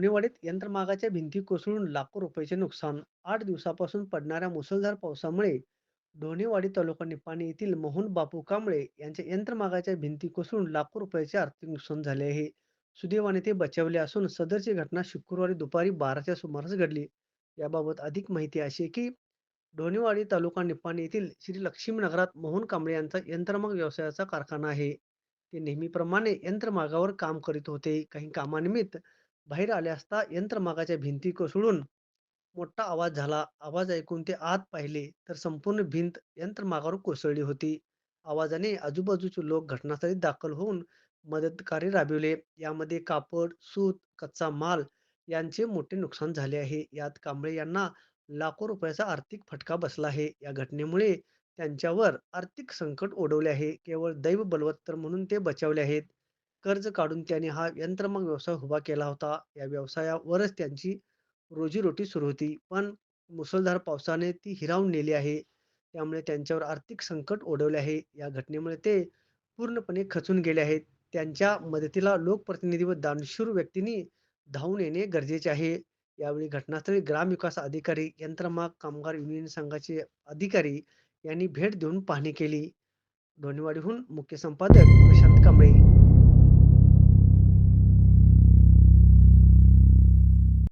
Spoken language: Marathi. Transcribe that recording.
ढोणेवाडीत यंत्रमागाच्या भिंती कोसळून लाखो रुपयाचे नुकसान. आठ दिवसापासून पडणाऱ्या मुसळधार पावसामुळे ढोणेवाडी तालुका निपाणी येथील मोहन बापू कांबळे यांच्या यंत्रमागाच्या भिंती कोसळून लाखो रुपयाचे आर्थिक नुकसान झाले आहे. सुदैवाने ते बचावले असून सदरची घटना शुक्रवारी दुपारी बाराच्या सुमारास घडली. याबाबत अधिक माहिती अशी आहे की ढोणेवाडी तालुका निपाणी येथील श्री लक्ष्मीनगरात मोहन कांबळे यांचा यंत्रमाग व्यवसायाचा कारखाना आहे. ते नेहमीप्रमाणे यंत्रमागावर काम करीत होते. काही कामानिमित्त बाहेर आले असता यंत्रमागाच्या भिंती कोसळून मोठा आवाज झाला. आवाज ऐकून ते आत पाहिले तर संपूर्ण भिंत यंत्रमागावर कोसळली होती. आवाजाने आजूबाजूचे लोक घटनास्थळी दाखल होऊन मदतकार्य राबविले. यामध्ये कापड, सूत, कच्चा माल यांचे मोठे नुकसान झाले आहे. यात कांबळे यांना लाखो रुपयाचा आर्थिक फटका बसला आहे. या घटनेमुळे त्यांच्यावर आर्थिक संकट ओढवले आहे. केवळ दैव बलवत्तर म्हणून ते बचावले आहेत. कर्ज काढून त्यांनी हा यंत्रमाग व्यवसाय उभा केला होता. या व्यवसायावरच त्यांची रोजीरोटी सुरू होती. पण मुसळधार पावसाने ती हिरावून नेली आहे. त्यामुळे त्यांच्यावर आर्थिक संकट ओढवले आहे. या घटनेमुळे ते पूर्णपणे खचून गेले आहेत. त्यांच्या मदतीला लोकप्रतिनिधी व दानशूर व्यक्तींनी धावून येणे गरजेचे आहे. यावेळी घटनास्थळी ग्रामविकास अधिकारी, यंत्रमाग कामगार युनियन संघाचे अधिकारी यांनी भेट देऊन पाहणी केली. धोनीवाडीहून मुख्य संपादक प्रशांत कांबळे